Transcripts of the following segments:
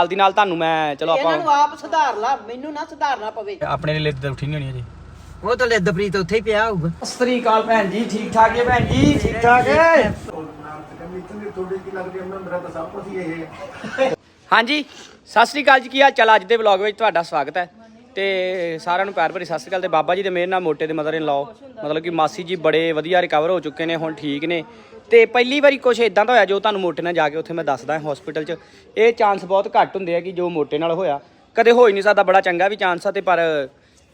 ਨਾਲ ਦੀ ਨਾਲ ਤੁਹਾਨੂੰ ਮੈਂ ਚਲੋ ਇਹਨਾਂ ਨੂੰ ਆਪਾਂ ਆਪ ਸੁਧਾਰ ਲਾ ਮੈਨੂੰ ਨਾ ਸੁਧਾਰਨਾ ਪਵੇ। ਆਪਣੇ ਲਈ ਲਿੱਦ ਉੱਠੀ ਨਹੀਂ ਹੋਣੀ ਅਜੇ ਉਹ ਤਾਂ ਲਿੱਦਪ੍ਰੀਤ ਉੱਥੇ ਹੀ ਪਿਆ ਹੋਊਗਾ। ਸਤਿ ਸ੍ਰੀ ਅਕਾਲ ਭੈਣ ਜੀ ਠੀਕ ਠਾਕ ਜੀ ਭੈਣ ਜੀ? ਠੀਕ ਠਾਕ ਹਾਂਜੀ ਸਤਿ ਸ੍ਰੀ ਅਕਾਲ ਜੀ ਕੀ ਹਾਲ ਚਾਲ ਅੱਜ ਦੇ ਵਲੌਗ ਵਿੱਚ ਤੁਹਾਡਾ ਸਵਾਗਤ ਹੈ। ਤੇ ਸਾਰਿਆਂ ਨੂੰ ਪਿਆਰ ਭਰੀ ਸਤਿ ਸ੍ਰੀ ਅਕਾਲ ਤੇ ਬਾਬਾ ਜੀ ਦੇ ਮਿਹਰ ਨਾਲ ਮੋਟੇ ਦੇ ਮਦਰ ਇਨ ਲਾਓ ਮਤਲਬ ਕਿ ਮਾਸੀ ਜੀ ਬੜੇ ਵਧੀਆ ਰਿਕਵਰ ਹੋ ਚੁੱਕੇ ਨੇ ਹੁਣ ਠੀਕ ਨੇ। ਤੇ ਪਹਿਲੀ ਵਾਰੀ ਕੁਝ ਇਦਾਂ ਦਾ ਹੋਇਆ ਜੋ ਤੁਹਾਨੂੰ ਮੋਟੇ ਨਾਲ ਜਾ ਕੇ ਉੱਥੇ ਮੈਂ ਦੱਸਦਾ ਹਾਂ ਹਸਪੀਟਲ 'ਚ। ਇਹ ਚਾਂਸ ਬਹੁਤ ਘੱਟ ਹੁੰਦੇ ਆ ਕਿ ਜੋ ਮੋਟੇ ਨਾਲ ਹੋਇਆ। ਕਦੇ ਹੋ ਹੀ ਨਹੀਂ ਸਕਦਾ ਬੜਾ ਚੰਗਾ ਵੀ ਚਾਂਸ ਆ ਤੇ ਪਰ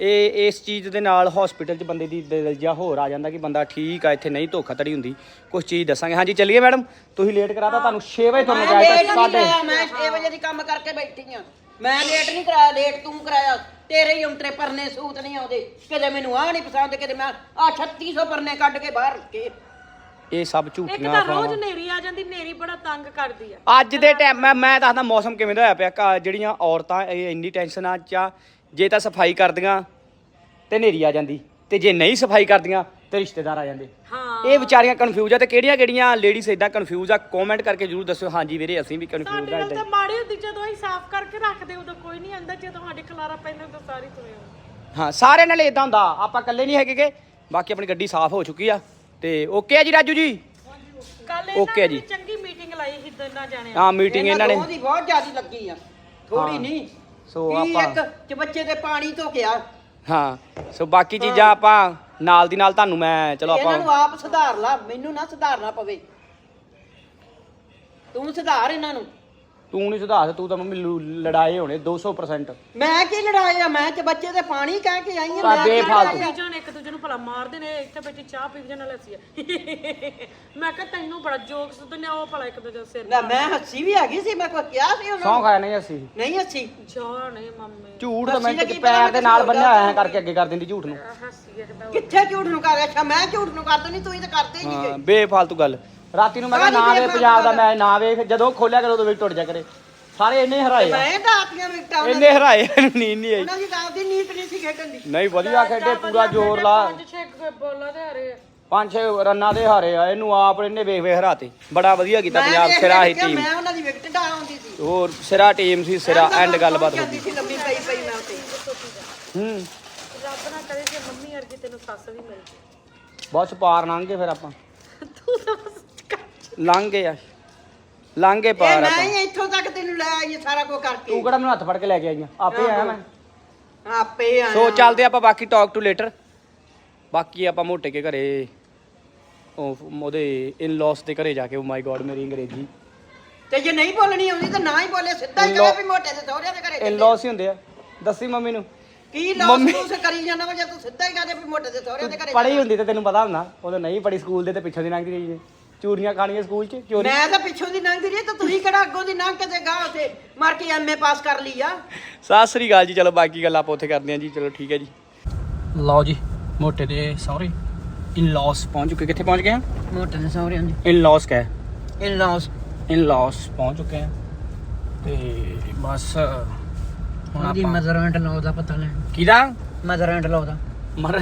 ਇਹ ਇਸ ਚੀਜ਼ ਦੇ ਨਾਲ ਹਸਪੀਟਲ 'ਚ ਬੰਦੇ ਦੀ ਦਿਲ ਜਿਹਾ ਹੋਰ ਆ ਜਾਂਦਾ ਕਿ ਬੰਦਾ ਠੀਕ ਆ ਇੱਥੇ ਨਹੀਂ ਧੋਖਾਧੜੀ ਹੁੰਦੀ। ਕੁਝ ਚੀਜ਼ ਦੱਸਾਂਗੇ। ਹਾਂਜੀ ਚੱਲੀਏ ਮੈਡਮ ਤੁਸੀਂ ਲੇਟ ਕਰਾਤਾ ਤੁਹਾਨੂੰ 6 ਵਜੇ ਤੁਹਾਨੂੰ ਮੈਂ ਜਾਇਆ ਲੇਟ ਤਾਂ ਨਹੀਂ ਸਾਡੇ ਕਰਾਇਆ ਮੈਂ 6 ਵਜੇ ਦੀ ਕੰਮ ਕਰਕੇ ਬੈਠੀ ਆ। ਮੈਂ ਲੇਟ ਨਹੀਂ ਕਰਾਇਆ ਲੇਟ ਤੂੰ ਕਰਾਇਆ। ਤੇਰੇ ਹੀ ਉਂਤਰੇ ਪਰਨੇ ਸੂਤ ਨਹੀਂ ਆਉਂਦੇ। ਕਦੇ ਮੈਨੂੰ ਆਹ ਨਹੀਂ ਪਸੰਦ ਕਦੇ ਮੈਂ ਆ 3600 ਪਰਨੇ ਕੱਢ ਕੇ ਬਾਹਰ ਰੱਖੇ। ਇਹ ਸਭ ਇੱਕ ਝੂਠੀਆਂ ਤਾਂ ਰੋਜ਼ ਅਫਵਾਹਾਂ। ਨੇਰੀ ਆ ਜਾਂਦੀ ਨੇਰੀ ਬੜਾ ਤੰਗ ਕਰਦੀ ਆ। ਅੱਜ ਦੇ ਟਾਈਮ ਮੈਂ ਮੈਂ ਦੱਸਦਾ ਮੌਸਮ ਕਿਵੇਂ ਦਾ ਹੋਇਆ ਪਿਆ। ਘਰ ਜਿਹੜੀਆਂ ਔਰਤਾਂ ਇਹ ਇੰਨੀ ਟੈਨਸ਼ਨ ਆ ਚ ਜੇ ਤਾਂ ਸਫ਼ਾਈ ਕਰਦੀਆਂ ਤੇ ਨੇਰੀ ਆ ਜਾਂਦੀ ਤੇ ਜੇ ਨਹੀਂ ਸਫ਼ਾਈ ਕਰਦੀਆਂ ਤੇ ਰਿਸ਼ਤੇਦਾਰ ਆ ਜਾਂਦੇ। ਹਾਂ। ਇਹ ਵਿਚਾਰੀਆਂ ਕਨਫਿਊਜ਼ ਆ ਤੇ ਕਿਹੜੀਆਂ ਕਿਹੜੀਆਂ ਲੇਡੀਜ਼ ਇਦਾਂ ਕਨਫਿਊਜ਼ ਆ? ਕਮੈਂਟ ਕਰਕੇ ਜਰੂਰ ਦੱਸਿਓ। ਹਾਂਜੀ ਵੀਰੇ ਅਸੀਂ ਵੀ ਕਨਫਿਊਜ਼ ਸਾਡੇ ਆ ਨਾਲ ਏਦਾਂ ਤਾਂ ਹੀ। ਮਾੜੀ ਹੁੰਦੀ ਜਦੋਂ ਅਸੀਂ ਸਾਫ਼ ਕਰਕੇ ਰੱਖਦੇ ਉਦੋਂ ਕੋਈ ਨਹੀਂ ਆਂਦਾ ਜਦੋਂ ਸਾਡੇ ਖਲਾਰਾ ਪੈਂਦਾ ਤਾਂ ਸਾਰੀ ਤੁਰੇ ਆਉਂਦੇ ਹਾਂ ਸਾਰਿਆਂ ਨਾਲ ਇਦਾਂ ਹੁੰਦਾ। ਆਪਾਂ ਇਕੱਲੇ ਨਹੀਂ ਹੈਗੇਗੇ। ਬਾਕੀ ਆਪਣੀ ਗੱਡੀ ਸਾਫ਼ ਹੋ ਚੁੱਕੀ ਆ। ਤੇ ਓਕੇ ਆ ਜੀ ਰਾਜੂ ਜੀ? ਕੱਲ Okay ਇਹਨਾਂ ਜੀ। ਨੇ ਚੰਗੀ ਮੀਟਿੰਗ ਲਾਈ ਸੀ ਦੋਨਾਂ ਜਾਣਿਆਂ ਹਾਂ ਮੀਟਿੰਗ ਇਹਨਾਂ ਨੇ। ਦੋਹਾਂ ਦੀ ਬਹੁਤ ਜ਼ਿਆਦਾ ਲੱਗੀ ਆ। ਥੋੜੀ ਨਹੀਂ। ਸੋ ਕੀ ਆਪਾਂ ਇੱਕ ਚਬੱਚੇ ਤੇ ਪਾਣੀ ਧੋਕਿਆ ਹਾਂ ਸੋ ਬਾਕੀ ਚੀਜ਼ਾਂ ਆਪਾਂ ਨਾਲ ਦੀ ਨਾਲ ਤੁਹਾਨੂੰ ਮੈਂ ਚਲੋ ਇਹਨਾਂ ਨੂੰ ਆਪਾਂ ਆਪ ਸੁਧਾਰ ਲਾ ਮੈਨੂੰ ਨਾ ਸੁਧਾਰਨਾ ਪਵੇ। ਤੂੰ ਸੁਧਾਰ ਇਹਨਾਂ ਨੂੰ। ਤੂੰ ਨਹੀਂ ਸੁਧਾਰ ਤੂੰ ਤਾਂ ਮੰਮੀ ਲੂ- ਲੜਾਏ ਹੋਣੇ 200% ਮੈਂ ਕੀ ਲੜਾਇਆ ਮੈਂ ਚਬੱਚੇ ਤੇ ਪਾਣੀ ਕਹਿ ਕੇ ਆਈ ਆ ਮੈਂ ਕੀ ਇੱਕ ਦੂਜੇ ਨੂੰ ਭਲਾ ਮਾਰਦੇ ਨੇ ਇੱਥੇ ਬੈਠੀ ਚਾਹ ਪੀ ਜਣ ਲੱਸੀ ਆ। ਮੈਂ ਕਿਹਾ ਤੈਨੂੰ ਬੜਾ ਜੋਕਸ ਦੁਨੀਆ ਉਹ ਭਲਾ ਇੱਕ ਦੂਜੇ ਦੇ ਸਿਰ ਲੈ ਮੈਂ ਹੱਸੀ ਵੀ ਹੈਗੀ ਸੀ ਮੈਂ ਕੋਈ ਕਿਹਾ ਸੀ ਉਹਨਾਂ? ਸੌਂ ਨੂੰ ਖਾਇਆ ਨਹੀਂ ਅਸੀਂ ਨਹੀਂ ਹੱਸੀ? ਜਾਣੇ ਮੰਮੀ। ਝੂਠ ਤਾਂ ਚ ਕੀ ਪੈਰ ਦੇ ਨਾਲ ਕੀ ਬੰਨਿਆ ਹੋਇਆ ਕਰਕੇ ਅੱਗੇ ਕਰ ਦਿੰਦੀ ਝੂਠ ਨੂੰ। ਹੱਸੀ ਕਿੱਥੇ ਝੂਠ ਨੂੰ ਕਰ ਅੱਛਾ ਮੈਂ ਝੂਠ ਨੂੰ ਕਰ ਦਿੰਦੀ ਤੂੰ ਹੀ ਤਾਂ ਕਰਦੇ ਹੀ ਨਹੀਂ ਹਾਂ ਬੇਫਾਲਤੂ ਗੱਲ। ਰਾਤੀ ਨੂੰ ਮੈਂ ਕਿਹਾ ਨਾ ਵੇ ਬੇਫਾਲਤੂ ਪੰਜਾਬ ਦਾ? ਮੈਚ ਨਾ ਵੇਖ ਜਦੋਂ ਖੋਲਿਆ ਕਰੋ ਉਦੋਂ ਵੀ ਟੁੱਟ ਜਾ ਕਰੇ। ਸਾਰੇ ਇੰਨੇ ਹਰਾਏ ਆ। ਮੈਂ ਤਾਂ ਆਪਣੀਆਂ ਵਿਕਟਾਂ ਉਹਨਾਂ ਇੰਨੇ ਹਰਾਏ ਇਹਨੂੰ ਨੀਂਦ ਨਹੀਂ ਆਈ। ਉਹਨਾਂ ਦੀ ਤਾਂ ਦੀ ਨੀਤ ਨਹੀਂ ਸੀ ਖੇਡਣ ਦੀ। ਨਹੀਂ ਵਧੀਆ ਖੇਡੇ ਪੂਰਾ ਜ਼ੋਰ ਲਾ। ਪੰਜ ਛੇ ਬੋਲਾਂ ਦੇ ਹਰੇ ਆ। ਪੰਜ ਛੇ ਰਨਾਂ ਦੇ ਹਾਰੇ ਆ ਇਹਨੂੰ ਆਪ ਇਹਨੇ ਵੇਖ ਵੇਖ ਹਰਾਤੇ। ਬੜਾ ਵਧੀਆ ਕੀਤਾ ਮੈਂ ਪੰਜਾਬ ਦੇਖ ਸਿਰਾ ਹੀ ਕੇ ਟੀਮ ਮੈਂ ਉਹਨਾਂ ਦੀ ਵਿਕਟ ਡਾ ਆਉਂਦੀ ਸੀ। ਹੋਰ ਸਿਰਾ ਟੀਮ ਸੀ ਸਿਰਾ ਐਂਡ ਗੱਲਬਾਤ ਹੋ ਜਾਂਦੀ ਗਈ ਸੀ ਲੰਮੀ ਪਈ ਪਈ ਮੈਂ ਉੱਤੇ ਹੂੰ। ਰੱਬ ਨਾ ਕਰੇ ਜੇ ਮੰਮੀ ਵਰਗੀ ਤੈਨੂੰ ਸੱਸ ਵੀ ਮਿਲ ਜੇ। ਬਸ ਪਾਰ ਲੰਘ ਗਏ ਫਿਰ ਆਪਾਂ। ਤੂੰ ਤਾਂ ਬਸ ਲੰਘ ਗਏ ਆ। ਲੰਘ ਗਏ ਇਹ ਪਾਰ ਮੈਂ ਆਪਾਂ। ਹੀ ਇੱਥੋਂ ਤੱਕ ਤੈਨੂੰ ਲੈ ਆਈ ਸਾਰਾ ਕੁਝ ਕਰਕੇ। ਤੂੰ ਕਿਹੜਾ ਮੈਨੂੰ ਹੱਥ ਫੜ ਕੇ ਲੈ ਕੇ ਆਈਆਂ ਆਪੇ ਆਇਆ ਮੈਂ। ਆਪੇ ਆਇਆ। ਸੋ ਚੱਲਦੇ ਆਪਾਂ ਬਾਕੀ ਟਾਕ ਟੂ ਲੇਟਰ ਬਾਕੀ ਆਪਾਂ ਮੋਟੇ ਕੇ ਘਰੇ ਉਹ ਉਹਦੇ ਇਨ ਲਾਸ ਦੇ ਘਰੇ ਜਾ ਕੇ ਓ ਮਾਈ ਗੋਡ ਮੇਰੀ ਅੰਗਰੇਜ਼ੀ। ਤੇ ਜੇ ਨਹੀਂ ਬੋਲਣੀ ਆਉਂਦੀ ਤਾਂ ਨਾ ਹੀ ਬੋਲੇ ਸਿੱਧਾ ਹੀ ਕਹੇ ਵੀ ਮੋਟੇ ਦੇ ਸਹੁਰਿਆਂ ਦੇ ਘਰੇ ਇਨ ਚੱਲੇ। ਲਾਸ ਹੀ ਹੁੰਦੇ ਆ। ਦੱਸੀ ਮੰਮੀ ਨੂੰ। ਕੀ ਲੋਸ ਮੰਮੀ- ਲੋਸ ਕਰੀ ਜਾਂਦਾ ਵਾ ਜੇ ਤੂੰ ਸਿੱਧਾ ਹੀ ਕਹਦੇ ਵੀ ਮੋਟੇ ਦੇ ਸਹੁਰਿਆਂ ਦੇ ਘਰੇ ਪੜ੍ਹੀ ਹੁੰਦੀ ਤੇ ਤੈਨੂੰ ਪਤਾ ਹੁੰਦਾ। ਉਦੋਂ ਨਹੀਂ ਪੜ੍ਹੀ ਸਕੂਲ ਦੇ ਤੇ ਪਿੱਛੋਂ ਦੀ ਲੰਘਦੀ ਰਹੀ ਜੇ। ਚੂਰੀਆਂ ਖਾਣੀਆਂ ਸਕੂਲ 'ਚ? ਚੋਰੀ? ਮੈਂ ਤਾਂ ਪਿੱਛੋਂ ਦੀ ਲੰਘਦੀ ਰਹੀ ਤਾਂ ਤੁਸੀਂ ਕਿਹੜਾ ਅੱਗੋਂ ਦੀ ਲੰਘ ਕੇ ਤੇ ਗਾਂ ਉਥੇ ਮਾਰ ਕੇ ਐਮਏ ਪਾਸ ਕਰ ਲਈ ਆ? ਸਤਿ ਸ੍ਰੀ ਅਕਾਲ ਜੀ ਚਲੋ ਬਾਕੀ ਗੱਲਾਂ ਆਪਾਂ ਉੱਥੇ ਕਰਦੇ ਹਾਂ ਜੀ ਚਲੋ ਠੀਕ ਹੈ ਜੀ। ਲਓ ਜੀ ਮੋਟੇ ਦੇ ਸੌਰੀ ਇਨ ਲਾਸ ਪਹੁੰਚ ਚੁੱਕੇ ਕਿੱਥੇ ਪਹੁੰਚ ਗਏ ਆ? ਮੋਟੇ ਦੇ ਸਹੁਰਿਆਂ ਦੇ ਇਨ ਲਾਸ ਕਹੇ ਇਨ ਲਾਸ ਇਨ ਲਾਸ ਪਹੁੰਚ ਚੁੱਕੇ ਆ। ਤੇ ਬਸ ਹੁਣ ਉਹਦੀ ਆਪਾਂ ਮਦਰ ਐਂਡ ਲੋ ਦਾ ਪਤਾ ਲੈਣ। ਕਿਹਦਾ? ਮਦਰ ਐਂਡ ਲੋ ਦਾ। ਮਦਰ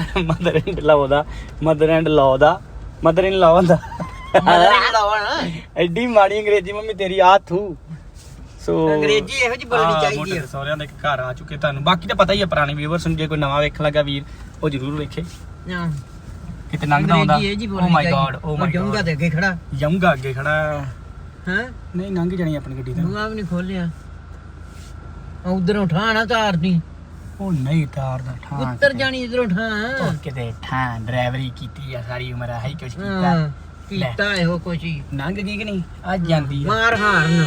ਐਂਡ ਲਾਅ ਦਾ। ਮਦਰ ਐਂਡ ਲਾਅ ਦਾ। ਮਦਰ ਇਨ ਲਾਅ ਦਾ। ਮਦਰ ਐਂਡ ਮਾੜੀ ਅੰਗਰੇਜ਼ੀ ਮੰਮੀ ਤੇਰੀ ਆ ਥੂ ਸੋ ਅੰਗਰੇਜ਼ੀ ਇਹੋ ਜਿਹੀ ਬੋਲਣੀ ਹਾਂ, ਚਾਹੀਦੀ ਆ। ਦੇ ਸਹੁਰਿਆਂ ਦੇ ਘਰ ਆ ਚੁੱਕੇ ਤੁਹਾਨੂੰ। ਬਾਕੀ ਤਾਂ ਪਤਾ ਹੀ ਆ ਪੁਰਾਣੇ ਵੀਵਰਸ ਨੂੰ ਜੇ ਕੋਈ ਨਵਾਂ ਵੇਖਣ ਲੱਗਾ ਵੀਰ ਉਹ ਜ਼ਰੂਰ ਵੇਖੇ। ਹਾਂ ਕਿਤੇ ਲੰਘਦਾ ਹੁੰਦਾ ਜੀ ਓ ਮਾਈ ਗॉड ਓ ਮਾਈ ਗॉड ਦੇ ਅੱਗੇ ਖੜਾ। ਯੰਗਾ ਅੱਗੇ ਖੜਾ। ਹਾਂ? ਨਹੀਂ ਲੰਘ ਜਾਣੀ ਆਪਣੀ ਗੱਡੀ ਤਾਂ। ਬੂਆ ਵੀ ਨਹੀਂ ਖੋਲਿਆ ਉਧਰੋਂ ਠਾਣਾ ਤਾਰਨੀ ਉਹ ਨਹੀਂ ਤਾਰਦਾ ਠਾਂ ਉੱਤਰ ਜਾਣੀ ਇਧਰੋਂ ਠਾਂ ਕਿਤੇ ਠਾਂ ਡਰਾਈਵਰੀ ਕੀਤੀ ਆ ਸਾਰੀ ਉਮਰ ਆਹੀ ਕੁਛ ਕੀਤਾ। ਹਾਂ। ਕੀਤਾ ਇਹੋ ਕੁਛ ਹੀ। ਲੰਘ ਗਈ ਕਿ ਨਹੀਂ? ਅੱਜ ਜਾਂਦੀ ਆ। ਮਾਰ ਹਾਰਨ।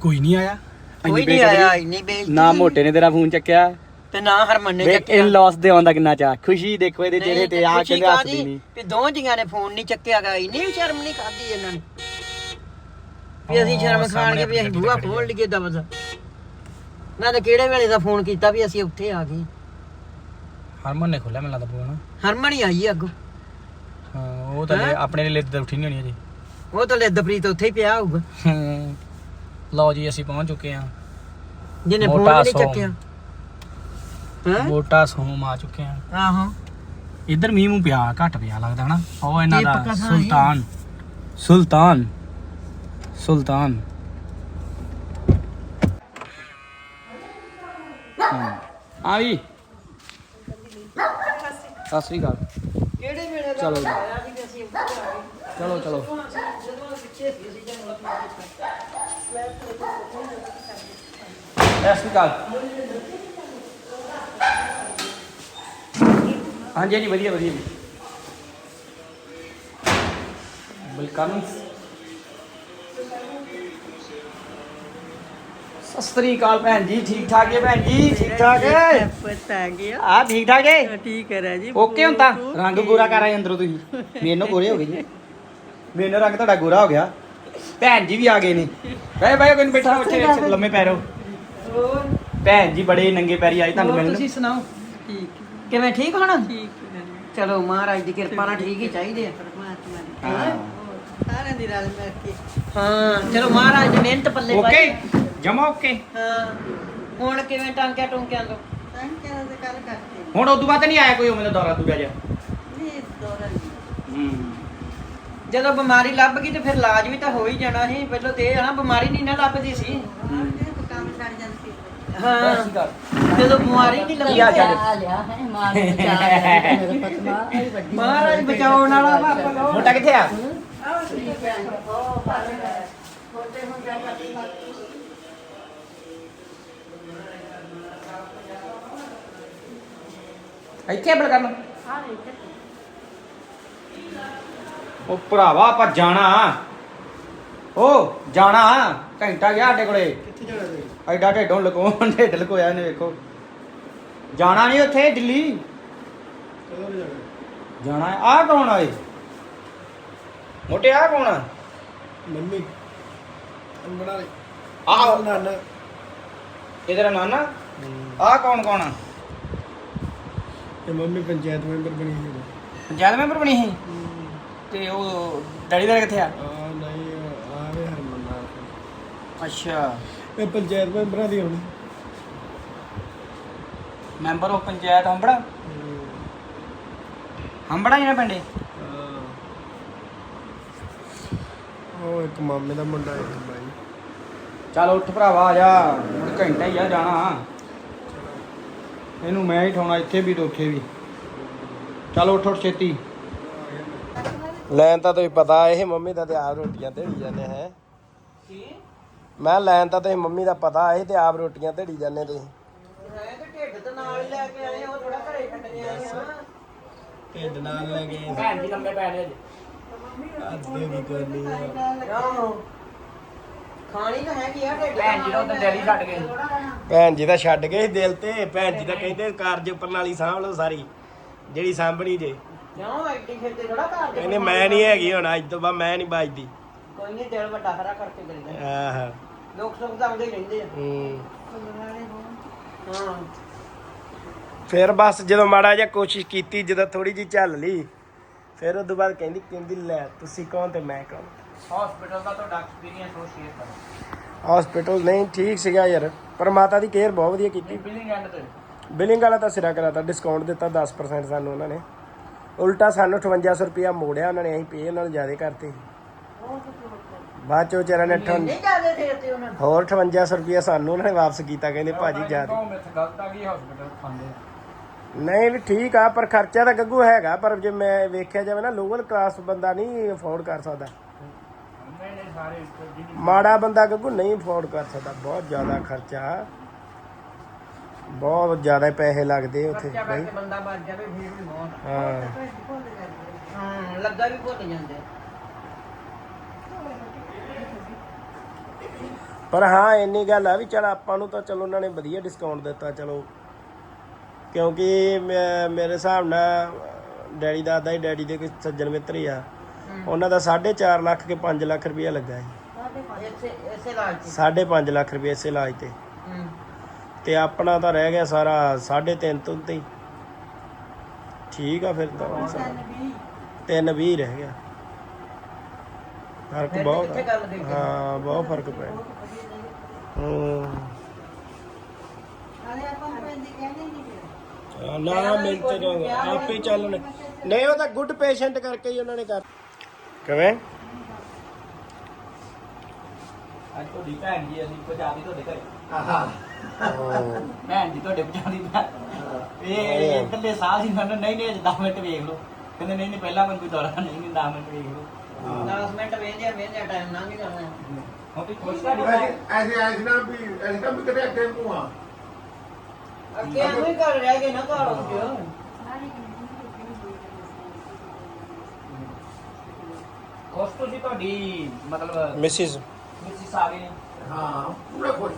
ਕੋਈ ਨਹੀਂ ਆਇਆ। ਕੋਈ ਨਹੀਂ। ਆਇਆ ਇੰਨੀ ਬੇਇੱਜ਼ਤੀ ਨਾ ਮੋਟੇ ਨੇ ਤੇਰਾ ਫੋਨ ਚੱਕਿਆ। ਤੇ ਨਾ ਹਰਮਨ ਨੇ ਵੇਖ ਚੱਕਿਆ। ਇਨ ਲਾਸ ਦੇ ਆਉਂਦਾ ਕਿੰਨਾ ਚਾ ਖੁਸ਼ੀ ਦੇਖੋ ਇਹਦੇ ਚਿਹਰੇ ਤੇ ਆ ਕੇ ਹੱਸਦੀ ਨਹੀਂ। ਵੀ ਦੋ ਜੀਆਂ ਨੇ ਫੋਨ ਨਹੀਂ ਚੱਕਿਆ ਗਾ। ਇੰਨੀ ਵੀ ਸ਼ਰਮ ਨਹੀਂ ਖਾਦੀ ਇਹਨਾਂ ਨੇ। ਵੀ ਅਸੀਂ ਸ਼ਰਮ ਖਾਣ ਕੇ ਵੀ ਅਸੀਂ ਬੂਹਾ ਖੋਲ ਲਈਏ ਦਬਦ ਮੈਂ ਤਾਂ ਕਿਹੜੇ ਵੇਲੇ ਦਾ ਫੋਨ ਕੀਤਾ ਵੀ ਅਸੀਂ ਉੱਥੇ ਆ ਗਏ। ਹਰਮਨ ਨੇ ਖੋਲਿਆ ਮੈਨੂੰ ਲੱਗਦਾ ਫੋਨ। ਹਰਮਨ ਹੀ ਆਈ ਅੱਗੋਂ। ਹਾਂ ਉਹ ਤਾਂ ਆਪਣੇ ਲਈ ਲਿੱਦ ਉੱਠੀ ਨਹੀਂ ਹੋਣੀ ਅਜੇ ਉਹ ਤਾਂ ਲਿੱਦਪ੍ਰੀਤ ਉੱਥੇ ਹੀ ਪਿਆ ਹੋਊਗਾ। ਹਮ, ਲਓ ਜੀ ਅਸੀਂ ਪਹੁੰਚ ਚੁੱਕੇ ਹਾਂ। ਜਿਹਨੇ ਫੋਨ ਮੋਟਾ ਨਹੀਂ ਸੌ। ਚੱਕਿਆ। ਹਾਂ? ਮੋਟਾ ਸੋਮ ਆ ਚੁੱਕੇ ਹਾਂ ਆਹੋ। ਇੱਧਰ ਮੀਂਹ ਮੂੰਹ ਪਿਆ ਘੱਟ ਪਿਆ ਲੱਗਦਾ ਹਨਾ। ਉਹ ਇਹਨਾਂ ਇਹ ਦਾ। ਸੁਲਤਾਨ। ਸੁਲਤਾਨ। ਸੁਲਤਾਨ। ਹਾਂ ਵੀ। ਸਤਿ ਸ੍ਰੀ ਅਕਾਲ। ਕਿਹੜੇ ਵੇਲੇ ਦਾ ਚਲੋ ਜੀ। ਆਇਆ ਸੀ ਤੇ ਅਸੀਂ ਉੱਥੇ ਆ ਗਏ। ਚਲੋ ਚਲੋ। ਜਦੋਂ ਪਿੱਛੇ ਸੀ ਅਸੀਂ ਜੰਗਲ ਸਤਿ ਸ੍ਰੀ ਅਕਾਲ। ਹਾਂਜੀ ਹਾਂਜੀ ਵਧੀਆ ਵਧੀਆ ਜੀ। ਵੈਲਕਮ ਸਤਿ ਸ੍ਰੀ ਅਕਾਲ ਭੈਣ ਜੀ ਠੀਕ ਠਾਕ ਹੈ ਭੈਣ ਜੀ? ਠੀਕ ਠਾਕ ਹੈ ਪਤਾ ਗਿਆ। ਆ ਠੀਕ ਠਾਕ ਹੈ ਠੀਕ ਹੈ ਰਾਜੀ ਓਕੇ ਹੁਣ ਤਾਂ। ਰੰਗ ਗੋਰਾ ਕਰ ਆਏ ਅੰਦਰੋਂ ਤੁਸੀਂ। ਮੈਨੂੰ ਗੋਰੇ ਹੋ ਗਏ ਜੀ। ਮੈਨੂੰ ਰੰਗ ਤੁਹਾਡਾ ਗੋਰਾ ਹੋ ਗਿਆ। ਭੈਣ ਜੀ ਵੀ ਆ ਗਏ ਨੇ। ਬੈ ਬੈ ਕੋਈ ਨੀ ਬੈਠਾ ਉੱਥੇ ਲੰਮੇ ਪੈਰੋ। ਭੈਣ ਜੀ ਬੜੇ ਨੰਗੇ ਪੈਰੀ ਆਏ ਤੁਹਾਨੂੰ ਮਿਲਣ। ਤੁਸੀਂ ਸੁਣਾਓ? ਠੀਕ। ਕਿਵੇਂ ਠੀਕ ਹੋਣਾ? ਠੀਕ ਚਲੋ ਮਹਾਰਾਜ ਦੀ ਕਿਰਪਾ ਨਾਲ ਠੀਕ ਹੀ ਚਾਹੀਦੇ ਆ। ਹਾਂ। ਸਾਰਿਆਂ ਦੀ ਰਲ ਮਿਲ ਕੇ। ਹਾਂ ਚਲੋ ਮਹਾਰਾਜ ਦੀ ਮਿਹਨਤ ਪੱਲੇ ਓਕੇ। ਜਮਾ ਓਕੇ ਹਾਂ। ਹੁਣ ਕਿਵੇਂ ਟਾਂਕਿਆ ਟੁੰਕਿਆਂ ਤੋਂ? ਟਾਂਕਿਆਂ ਦੇ ਗੱਲ ਕਰਦੇ ਹੁਣ ਉਦੋਂ ਬਾਅਦ ਨਹੀਂ ਆਇਆ ਕੋਈ ਦਾ ਦੌਰਾ ਦੂਰਾ ਜਿਹਾ? ਨਹੀਂ ਦੌਰਾ ਹੂੰ। ਜਦੋਂ ਬਿਮਾਰੀ ਲੱਭ ਗਈ ਤੇ ਫਿਰ ਇਲਾਜ ਵੀ ਤਾਂ ਹੋ ਹੀ ਜਾਣਾ ਸੀ। ਪਹਿਲਾਂ ਤੇ ਇਹ ਆ ਨਾ ਬਿਮਾਰੀ ਨਹੀਂ ਨਾ ਲੱਭਦੀ ਸੀ। ਨਹੀਂ ਕੰਮ ਛੱਡ ਜਾਂਦੀ ਹਾਂ। ਜਦੋਂ ਬਿਮਾਰੀ ਨਹੀਂ ਚਾਲ ਆ ਲਿਆ ਹੈ ਮਾਂ ਨੇ ਬਚਾ ਲਿਆ ਮੇਰੇ ਪਤਮਾ ਇਹ ਵੱਡੀ ਮਹਾਰਾਜ ਬਚਾਉਣ ਵਾਲਾ ਵਾ ਆਪਾਂ ਕਹੋ। ਮੋਟਾ ਕਿੱਥੇ ਆ ਇੱਥੇ ਬੜ ਕਰਨ ਉਹ ਭਰਾਵਾ ਆਪਾਂ ਜਾਣਾ। ਉਹ ਜਾਣਾ। ਘੰਟਾ ਗਿਆ ਸਾਡੇ ਕੋਲੇ। ਕਿੱਥੇ ਜਾਣਾ ਜੀ ਐਡਾ ਢੇਡੋਂ ਲਕੋਣ ਢੇਡ ਲਕੋਇਆ ਨੇ ਵੇਖੋ। ਜਾਣਾ ਨਹੀਂ ਉੱਥੇ ਦਿੱਲੀ? ਜਾਣਾ? ਆ ਕੌਣ ਆਏ ਮੋਟੇ ਆ ਕੌਣ ਆ? ਮੰਮੀ। ਅੰਗਣਾ ਲਈ ਆਹ। ਨਾਨਾ। ਇਹਦਾ ਨਾਨਾ? ਆ ਕੌਣ ਕੌਣ ਆ? ਤੇ ਮੰਮੀ ਪੰਚਾਇਤ ਮੈਂਬਰ ਬਣੀ ਸੀ ਪੰਚਾਇਤ ਮੈਂਬਰ ਬਣੀ ਸੀ? ਤੇ ਉਹ ਡੈਡੀ ਦਾ ਕਿੱਥੇ ਆ? ਆ ਨਹੀਂ ਆਵੇ ਹਰਮਨ ਨਾਲ। ਅੱਛਾ। ਇਹ ਪੰਚਾਇਤ ਮੈਂਬਰਾਂ ਦੀ ਹੋਣੀ। ਮੈਂਬਰ ਉਹ ਪੰਚਾਇਤ ਹੰਬੜਾ? ਹੰਬੜਾ ਹੀ ਨਾ ਪਿੰਡੇ? ਉਹ ਇੱਕ ਮਾਮੇ ਦਾ ਮੁੰਡਾ ਇੱਕ ਬਾਈ। ਚੱਲ ਉੱਠ ਭਰਾਵਾ ਆ ਜਾ। ਹੁਣ ਘੰਟਾ ਹੀ ਆ ਜਾਣਾ। ਇਹਨੂੰ ਮੈਂ ਹੀ ਠਾਉਣਾ ਇੱਥੇ ਵੀ ਤੇ ਉੱਥੇ ਵੀ। ਚੱਲ ਉੱਠ ਉੱਠ ਛੇਤੀ। ਲੈਣ ਤਾਂ ਤੁਸੀਂ ਪਤਾ ਇਹ ਮੰਮੀ ਦਾ ਤੇ ਆਪ ਰੋਟੀਆਂ ਢੇੜੀ ਜਾਂਦੇ ਹੈ। ਮੈਂ ਲੈਣ ਤਾਂ ਤੁਸੀਂ ਮੰਮੀ ਦਾ ਪਤਾ ਇਹ ਤੇ ਆਪ ਰੋਟੀਆਂ ਢੇੜੀ ਜਾਂਦੇ ਤੁਸੀਂ। ਢਿੱਡ ਤੇ ਨਾਲ ਹੀ ਲੈ ਕੇ ਆਏ ਉਹ ਥੋੜਾ ਘਰੇ ਛੱਡ ਕੇ ਆਏ ਆ ਢਿੱਡ ਨਾਲ ਲੈ ਗਏ ਭੈਣ ਜੀ ਲੰਬੇ ਪੈ ਰਹੇ ਅੱਧੇ ਵੀ ਕਰਨੀ ਆਹੋ। ਖਾਣੀ ਤਾਂ ਹੈਗੀ ਆ ਢਿੱਡ ਭੈਣ ਜੀ ਦਾ ਡੈਡੀ ਛੱਡ ਗਏ। ਭੈਣ ਜੀ ਦਾ ਛੱਡ ਗਏ ਸੀ ਦਿਲ ਤੇ। ਭੈਣ ਜੀ ਦਾ ਕਹਿੰਦੇ ਕਾਰਜ ਪ੍ਰਣਾਲੀ ਸਾਂਭ ਲਓ ਸਾਰੀ। ਜਿਹੜੀ ਸਾਂਭਣੀ ਜੇ। ਕਿਉਂ ਐਡੀ ਛੇਤੀ ਥੋੜਾ ਘਰ ਦੇ ਕਹਿੰਦੇ ਮੈਂ ਨਹੀਂ ਹੈਗੀ ਹੁਣ ਅੱਜ ਤੋਂ ਬਾਅਦ ਮੈਂ ਨਹੀਂ ਬਾਜਦੀ ਕੋਈ ਨਹੀਂ ਦਿਲ ਵੱਡਾ ਹਰਾ ਕਰਕੇ ਕਰੀਦਾ ਆਹ। ਲੋਕ ਸੁੱਖ ਤਾਂ ਆਉਂਦੇ ਹੀ ਰਹਿੰਦੇ ਆ। ਹੂੰ। ਹਾਂ। ਫਿਰ ਬਸ ਜਦੋਂ ਮਾੜਾ ਜਿਹਾ ਕੋਸ਼ਿਸ਼ ਕੀਤੀ ਜਦੋਂ ਥੋੜੀ ਜਿਹੀ ਚੱਲ ਲਈ ਫਿਰ ਉਸ ਤੋਂ ਬਾਅਦ ਕਹਿੰਦੀ ਕਹਿੰਦੀ ਲੈ ਤੁਸੀਂ ਕੌਣ ਤੇ ਮੈਂ ਕੌਣ? ਹਸਪੀਟਲ ਦਾ ਤੁਹਾਡਾ ਐਕਸਪੀਰੀਅੰਸ ਉਹ ਸ਼ੇਅਰ ਕਰੋ ਹਸਪੀਟਲ ਨਹੀਂ ਠੀਕ ਸੀਗਾ ਯਾਰ ਪਰ ਮਾਤਾ ਦੀ ਕੇਅਰ ਬਹੁਤ ਵਧੀਆ ਕੀਤੀ। ਬਿਲਿੰਗ ਐਂਡ ਤੇ। ਬਿਲਿੰਗ ਵਾਲਾ ਤਾਂ ਸਿਰਾ ਕਰਾਤਾ ਡਿਸਕਾਊਂਟ ਦਿੱਤਾ 10% ਸਾਨੂੰ ਉਹਨਾਂ ਨੇ। ਉਲਟਾ ਸਾਨੂੰ 5800 ਰੁਪਿਆ ਮੋੜਿਆ ਉਹਨਾਂ ਨੇ ਅਸੀਂ ਪੇ ਨਾਲ ਜ਼ਿਆਦਾ ਕਰਤੇ। ਬਾਅਦ ਚੋਂ ਵਿਚਾਰਿਆਂ ਨੇ ਅਠਵੰ- ਨਹੀਂ ਜਾਦੇ ਦੇ ਤੇ ਉਹਨਾਂ ਨੂੰ। ਹੋਰ 5800 ਰੁਪਿਆ ਸਾਨੂੰ ਉਹਨਾਂ ਨੇ ਵਾਪਸ ਕੀਤਾ ਕਹਿੰਦੇ ਭਾਜੀ ਜ਼ਿਆਦਾ। ਕਹੋ ਮੈਥ ਗਲਤ ਆ ਗਈ ਹਸਪੀਟਲ ਖਾਂਦੇ ਆ। ਨਹੀਂ ਵੀ ਠੀਕ ਆ ਪਰ ਖਰਚਾ ਤਾਂ ਗੱਗੂ ਹੈਗਾ ਪਰ ਜੇ ਮੈਂ ਵੇਖਿਆ ਜਾਵੇ ਨਾ ਲੋਅਰ ਕਲਾਸ ਬੰਦਾ ਨਹੀਂ ਅਫੋਰਡ ਕਰ ਸਕਦਾ। ਮਾੜਾ ਬੰਦਾ ਗੱਗੂ ਨਹੀਂ ਅਫੋਰਡ ਕਰ ਸਕਦਾ ਬਹੁਤ ਜ਼ਿਆਦਾ ਖਰਚਾ। ਬਹੁਤ ਜ਼ਿਆਦਾ ਪੈਸੇ ਲੱਗਦੇ ਉੱਥੇ ਖਰਚਾ ਬਈ ਕਰਕੇ ਬੰਦਾ ਬਚ ਜਾਵੇ ਫਿਰ ਵੀ ਬਹੁਤ। ਹਾਂ। ਹਾਂ ਲੱਗਾ ਵੀ ਭੁੱਲ ਜਾਂਦੇ। ਆ। ਪਰ ਹਾਂ ਇੰਨੀ ਗੱਲ ਆ ਵੀ ਚਲ ਆਪਾਂ ਨੂੰ ਤਾਂ ਚਲੋ ਉਹਨਾਂ ਨੇ ਵਧੀਆ ਡਿਸਕਾਊਂਟ ਦਿੱਤਾ ਚਲੋ। ਕਿਉਂਕਿ ਮੈਂ- ਮੇਰੇ ਹਿਸਾਬ ਨਾਲ ਡੈਡੀ ਦਾਦਾ ਹੀ ਡੈਡੀ ਦੇ ਕੋਈ ਸੱਜਣ ਮਿੱਤਰ ਹੀ ਆ। ਉਹਨਾਂ ਦਾ 4.5 ਲੱਖ ਕੇ 5 ਲੱਖ ਰੁਪਇਆ ਲੱਗਾ ਸੀ ਇਸੇ ਇਸੇ ਇਲਾਜ ਚ 5.5 ਲੱਖ ਰੁਪਏ ਇਸੇ ਇਲਾਜ ਤੇ। ਹੂੰ। ਤੇ ਆਪਣਾ ਤਾਂ ਰਹਿ ਗਿਆ ਸਾਰਾ 3.5 ਤੋਂ ਤੇ ਹੀ। ਠੀਕ ਆ ਫਿਰ ਤਾਂ। ਤਿੰਨ 20 ਰਹਿ ਗਿਆ। ਫ਼ਰਕ ਫਿਰ ਬਹੁਤ ਕਿੱਥੇ ਗੱਲ। ਹਾਂ ਬਹੁਤ ਫ਼ਰਕ ਪਿਆ। ਹੂੰ। ਨੂੰ ਮਿੰਟ ਆਪੇ ਚੱਲਣ ਨਹੀਂ ਉਹ ਤਾਂ ਗੁੱਡ ਪੇਸ਼ੈਂਟ ਕਰਕੇ ਹੀ ਉਹਨਾਂ ਨੇ ਕਰ ਕਿਵੇਂ? ਅੱਜ ਤੁਹਾਡੀ ਭੈਣ ਜੀ ਅਸੀਂ ਪਹੁੰਚਾਦੀ ਤੁਹਾਡੇ ਘਰੇ। ਭੈਣ ਜੀ ਤੁਹਾਡੇ ਪਹੁੰਚਾਦੀ ਭੈਣ। ਇਹ ਇਕੱਲੇ ਸਾਹ ਸੀ ਮੈਨੂੰ ਨਹੀਂ ਨਹੀਂ ਅੱਜ 10 ਮਿੰਟ ਵੇਖ ਲਓ। ਕਹਿੰਦੇ ਨਹੀਂ ਨਹੀਂ ਪਹਿਲਾਂ ਮੈਨੂੰ ਕੋਈ ਦੌਰਾ ਨਹੀਂ ਨਹੀਂ 10 ਮਿੰਟ ਵੇਖ ਲਓ। 10 ਮਿੰਟ ਵੇਂਦੇ ਵੇਂਦੇ ਟਾਈਮ ਲੰਘ ਜਾਣਾ ਹੋ। ਵੀ ਖੁਸ਼ ਐਸੇ ਐਸੇ ਨਾ ਵੀ ਐਸੇ ਕੰਮ ਕਰੇ ਅੱਗੇ ਮੂੰਹ ਆ। ਅੱਗੇ ਨੂੰ ਕਰ ਖੁਸ਼ ਤੁਸੀਂ ਤੁਹਾਡੀ ਮਤਲਬ ਮਿਸਿਸ ਮਿਸਿਸ ਆ ਗਏ ਨੇ? ਹਾਂ ਪੂਰਾ ਖੁਸ਼।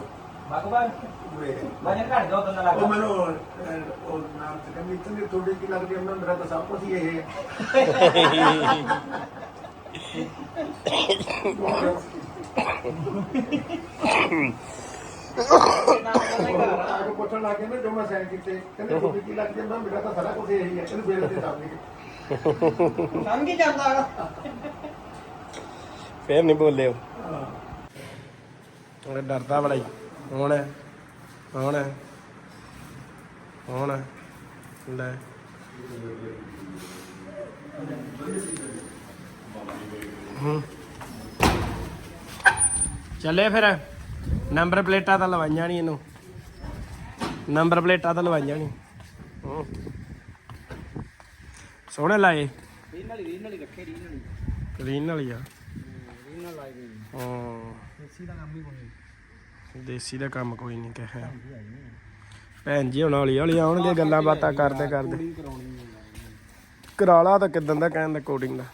ਭਗਵਾਨ ਪੂਰੇ। ਵਜਨ ਘਟ ਗਿਆ ਉਦੋਂ ਦਾ। ਉਹ ਲੱਗਦਾ ਮੈਨੂੰ ਅਹ, ਉਹ ਨਾਮ ਤੇ ਕਹਿੰਦੀ ਇਤਨੀ ਥੋੜੀ ਕੀ ਲੱਗਦੀ ਹੈ? ਮੈਂ ਮੇਰਾ ਤਾਂ ਸਭ ਕੁਝ ਹੀ ਇਹ ਹੈ। ਕਿੰਨਾ ਮਜ਼ਾ ਨਹੀਂ ਕਰ ਆ ਕੇ ਪੁੱਛਣ ਲੱਗ ਗਏ ਨਾ ਜੋ ਮੈਂ ਸਾਈਨ ਕੀਤੇ। ਕਹਿੰਦੇ ਥੋੜੀ ਕੀ ਲੱਗਦੀ ਹੈ? ਮੈਂ ਮੇਰਾ ਤਾਂ ਸਾਰਾ ਕੁਝ ਇਹ ਹੀ ਹੈ। ਇਹਨੂੰ ਬੇਲ ਤੇ ਸਾਹਮਣੇ ਕੰਮ ਕੀ ਜਾਂਦਾ। ਹੈਗਾ ਫੇਰ ਨਹੀਂ ਬੋਲੇ ਉਹ ਉਹ ਡਰਦਾ ਬੜਾ ਹੀ। ਹੁਣ ਹੁਣ ਹੁਣ। ਲੈ। ਹੂੰ। ਚੱਲੇ ਫਿਰ। ਨੰਬਰ ਪਲੇਟਾਂ ਤਾਂ ਲਵਾਈਆਂ ਨਹੀਂ ਇਹਨੂੰ। ਨੰਬਰ ਪਲੇਟਾਂ ਤਾਂ ਲਵਾਈਆਂ ਨਹੀਂ ਹੂੰ। ਸੋਹਣੇ ਲਾਏ। ਰੀਨ ਵਾਲੀ ਰੀਨ ਵਾਲੀ ਰੱਖੇ ਰੀਨ ਵਾਲੀ। ਗ੍ਰੀਨ ਵਾਲੀ ਆ। ਰੀਨ ਨਾਲ ਲਾਈ ਗਈ ਹਾਂ। ਦੇਸੀ ਦਾ ਕੰਮ ਹੀ ਕੋਈ ਦੇਸੀ ਦਾ ਕੰਮ ਕੋਈ ਨਹੀਂ ਕਹਿਆ ਭੈਣ ਜੀ ਹੁਣ ਹੌਲੀ ਹੌਲੀ ਆਉਣਗੇ ਗੱਲਾਂ ਬਾਤਾਂ ਕਰਦੇ ਕਰਦੇ। ਕਰਾਲਾ ਤਾਂ ਕਿਦਾਂ ਦਾ ਕਹਿਣ ਦਾ ਕੋਡਿੰਗ ਦਾ।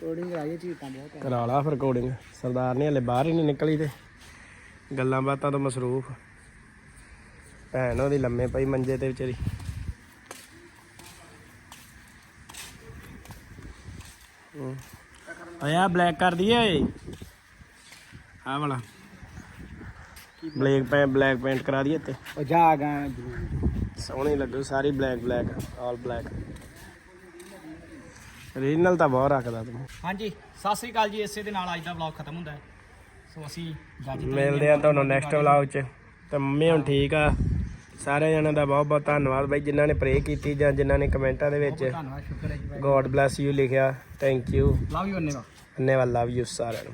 ਕੋਡਿੰਗ ਕਰਾਈਏ ਚੀਜ਼ਾਂ ਬਹੁਤ ਕਰਾਲਾ ਫਿਰ ਕੋਡਿੰਗ ਸਰਦਾਰ ਨੇ ਹਲੇ ਬਾਹਰ ਹੀ ਨਹੀਂ ਨਿਕਲੀ ਤੇ। ਗੱਲਾਂ ਬਾਤਾਂ ਤੋਂ ਮਸਰੂਫ। ਭੈਣ ਉਹਦੀ ਲੰਮੇ ਪਈ ਮੰਜੇ ਤੇ ਵਿਚਾਰੀ ਹੂੰ। ਆਇਆ ਬਲੈਕ ਕਰ ਦਈਏ ਓਏ। ਆ ਵਾਲਾ। ਬਲੈਕ ਪੈ ਬਲੈਕ ਪੇਂਟ ਕਰਾ ਦਈਏ ਤੇ ਉਹ ਜਾ ਗਾ। ਸੋਹਣੀ ਲੱਗੂ ਸਾਰੀ black black all black regional ਤਾਂ ਬਹੁਤ ਰੱਖਦਾ ਤੂੰ। ਹਾਂਜੀ ਸਤਿ ਸ੍ਰੀ ਅਕਾਲ ਜੀ ਇਸੇ ਦੇ ਨਾਲ ਅੱਜ ਦਾ ਵਲੌਗ ਖਤਮ ਹੁੰਦਾ ਹੈ। ਸੋ ਅਸੀਂ ਜੱਜ ਮਿਲਦੇ ਆ ਤੁਹਾਨੂੰ ਨੈਕਸਟ ਵਲੌਗ 'ਚ। ਤੇ ਮੰਮੀ ਹੁਣ ਠੀਕ ਆ? ਸਾਰੇ ਜਣਾਂ ਦਾ ਬਹੁਤ ਬਹੁਤ ਧੰਨਵਾਦ ਬਾਈ ਜਿਨ੍ਹਾਂ ਨੇ ਪ੍ਰੇ ਕੀਤੀ ਜਾਂ ਜਿਨ੍ਹਾਂ ਨੇ ਕਮੈਂਟਾਂ ਦੇ ਵਿੱਚ ਧੰਨਵਾਦ ਸ਼ੁਕਰ ਹੈ ਜੀ ਗੋਡ ਬlesਸ ਯੂ ਲਿਖਿਆ ਥੈਂਕ ਯੂ ਲਵ ਯੂ ਅੰਨੇਵਾ ਧੰਨਵਾਦ ਲਵ ਯੂ ਸਾਰਿਆਂ ਨੂੰ।